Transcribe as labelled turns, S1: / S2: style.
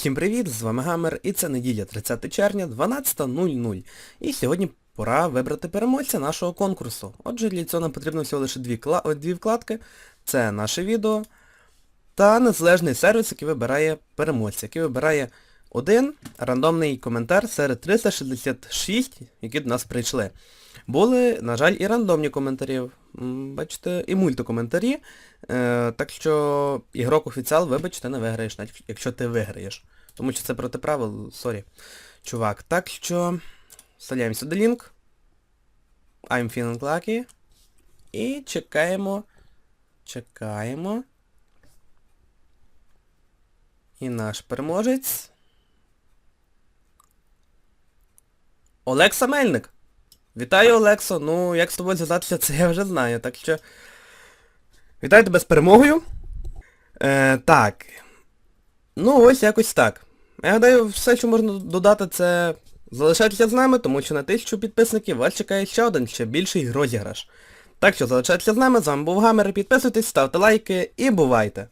S1: Всім привіт, з вами Гамер і це неділя 30 червня 12.00. І сьогодні пора вибрати переможця нашого конкурсу. Отже, для цього нам потрібно всього лише дві, кла... дві вкладки. Це наше відео та незалежний сервіс, який вибирає переможця, який вибирає один рандомний коментар серед 366, які до нас прийшли. Були, на жаль, і рандомні коментарі. Бачите, і мультикоментарі. Е, так що ігрок офіціал, вибач, ти не виграєш, навіть якщо ти виграєш. Тому що це проти правил, сорі. Чувак. Так що вставляємо сюди лінк. I'm feeling lucky. І чекаємо. Чекаємо. І наш переможець. Олекса Мельник. Вітаю, Олексо. Ну, як з тобою зв'язатися, це я вже знаю. Так що... Вітаю тебе з перемогою. Е, так. Ну, ось якось так. Я гадаю, все, що можна додати, це залишайтеся з нами, тому що на тисячу підписників вас чекає ще один, ще більший розіграш. Так що залишайтеся з нами, з вами був Гамер, підписуйтесь, ставте лайки і бувайте!